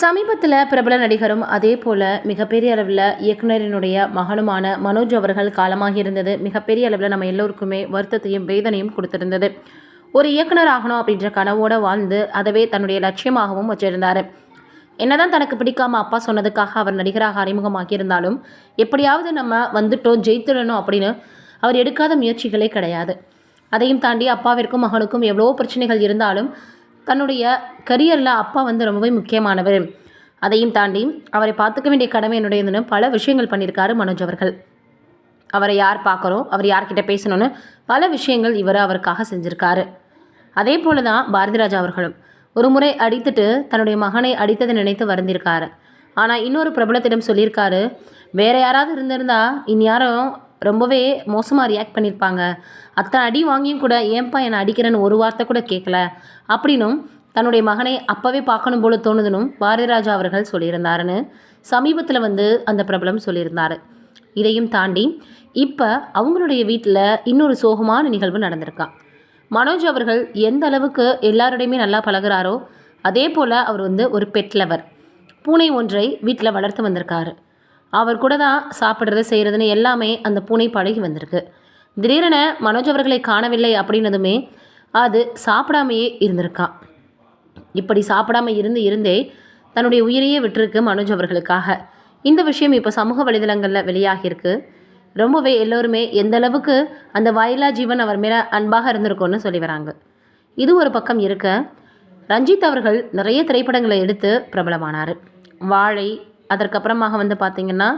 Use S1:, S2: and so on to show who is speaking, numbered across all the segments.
S1: சமீபத்தில் பிரபல நடிகரும் அதே போல் மிகப்பெரிய அளவில் இயக்குனரினுடைய மகனுமான மனோஜ் அவர்கள் காலமாக இருந்தது. மிகப்பெரிய அளவில் நம்ம எல்லோருக்குமே வருத்தத்தையும் வேதனையும் கொடுத்திருந்தது. ஒரு இயக்குனர் ஆகணும் அப்படின்ற கனவோடு வாழ்ந்து அதவே தன்னுடைய லட்சியமாகவும் வச்சிருந்தார். என்னதான் தனக்கு பிடிக்காம அப்பா சொன்னதுக்காக அவர் நடிகராக அறிமுகமாகியிருந்தாலும் எப்படியாவது நம்ம வந்துட்டோம் ஜெயித்துடணும் அப்படின்னு அவர் எடுக்காத முயற்சிகளே கிடையாது. அதையும் தாண்டி அப்பாவிற்கும் மகனுக்கும் எவ்வளோ பிரச்சனைகள் இருந்தாலும் தன்னுடைய கரியரில் அப்பா வந்து ரொம்பவே முக்கியமானவர். அதையும் தாண்டி அவரை பார்த்துக்க வேண்டிய கடமை என்னுடையதுன்னு பல விஷயங்கள் பண்ணியிருக்காரு மனோஜ் அவர்கள். அவரை யார் பார்க்குறோம் அவர் யார்கிட்ட பேசணும்னு பல விஷயங்கள் இவர் அவருக்காக செஞ்சுருக்காரு. அதே போல தான் பாரதிராஜா அவர்களும். ஒரு முறை அடித்துட்டு தன்னுடைய மகனை அடித்ததை நினைத்து வருந்திருக்காரு. ஆனால் இன்னொரு பிரபலத்திடம் சொல்லியிருக்காரு வேற யாராவது இருந்திருந்தா யாரும் ரொம்பவே மோசமாக ரியாக்ட் பண்ணியிருப்பாங்க அத்தனை அடி வாங்கியும் கூட ஏன்பா என்னை அடிக்கிறேன்னு ஒரு வார்த்தை கூட கேட்கல அப்படின்னும் தன்னுடைய மகனை அப்போவே பார்க்கணும் போல தோணுதுனும் பாரதிராஜா அவர்கள் சொல்லியிருந்தாருன்னு சமீபத்தில் வந்து அந்த பிரபலம் சொல்லியிருந்தார். இதையும் தாண்டி இப்போ அவங்களுடைய வீட்டில் இன்னொரு சோகமான நிகழ்வு நடந்திருக்கா. மனோஜ் அவர்கள் எந்த அளவுக்கு எல்லாரோடையுமே நல்லா பழகுறாரோ அதே போல் அவர் வந்து ஒரு பெட் லவர் பூனை ஒன்றை வீட்டில் வளர்த்து வந்திருக்காரு. அவர் கூட தான் சாப்பிட்றது செய்கிறதுன்னு எல்லாமே அந்த பூனை பழகி வந்திருக்கு. திடீரென மனோஜ் அவர்களை காணவில்லை அப்படின்னதுமே அது சாப்பிடாமையே இருந்திருக்கான் இப்படி சாப்பிடாம இருந்து இருந்தே தன்னுடைய உயிரையே விட்டுருக்கு மனோஜ் அவர்களுக்காக. இந்த விஷயம் இப்போ சமூக வலைதளங்களில் வெளியாகியிருக்கு. ரொம்பவே எல்லோருமே எந்த அளவுக்கு அந்த வாயிலா ஜீவன் அவர் மேலே அன்பாக இருந்திருக்கும்னு சொல்லி வராங்க. இது ஒரு பக்கம் இருக்க ரஞ்சித் அவர்கள் நிறைய திரைப்படங்களை எடுத்து பிரபலமானார். வாழை அதற்கப்புறமாக வந்து பார்த்திங்கன்னா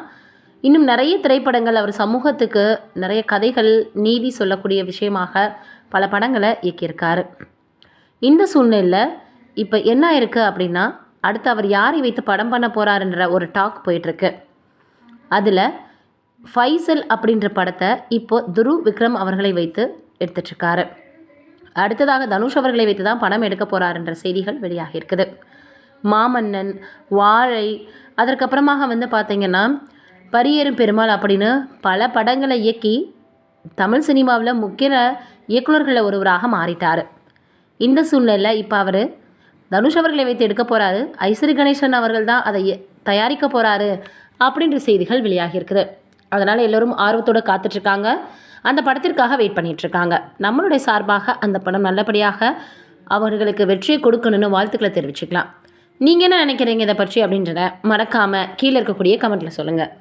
S1: இன்னும் நிறைய திரைப்படங்கள் அவர் சமூகத்துக்கு நிறைய கதைகள் நீதி சொல்லக்கூடிய விஷயமாக பல படங்களை இயக்கியிருக்காரு. இந்த சூழ்நிலையில் இப்போ என்ன இருக்குது அப்படின்னா அடுத்து அவர் யாரை வைத்து படம் பண்ண போகிறாருன்ற ஒரு டாக் போயிட்டுருக்கு. அதில் ஃபைசல் அப்படின்ற படத்தை இப்போது துரு விக்ரம் அவர்களை வைத்து எடுத்துட்ருக்காரு அடுத்ததாக தனுஷ் அவர்களை வைத்து தான் படம் எடுக்க போகிறாருன்ற செய்திகள் வெளியாகி இருக்குது மாமன்னன் வாழை. அதற்கப்புறமாக வந்து பார்த்திங்கன்னா பரியேறும் பெருமாள் அப்படின்னு பல படங்களை இயக்கி தமிழ் சினிமாவில் முக்கிய இயக்குநர்களில் ஒருவராக மாறிட்டார். இந்த சூழ்நிலையில் இப்போ அவர் தனுஷ் அவர்களை வைத்து எடுக்க போகிறாரு ஐஸ்வரி கணேசன் அவர்கள் தான் அதை தயாரிக்க போகிறாரு அப்படின்ற செய்திகள் வெளியாகி இருக்குது. அதனால் எல்லோரும் ஆர்வத்தோடு காத்துட்ருக்காங்க அந்த படத்திற்காக வெயிட் பண்ணிகிட்ருக்காங்க நம்மளுடைய சார்பாக அந்த படம் நல்லபடியாக அவர்களுக்கு வெற்றியை கொடுக்கணும்னு வாழ்த்துக்களை தெரிவிச்சுக்கலாம். நீங்கள் என்ன நினைக்கிறீங்க இதை பற்றி அப்படின்றத மறக்காமல் கீழே இருக்கக்கூடிய கமெண்ட்டில் சொல்லுங்கள்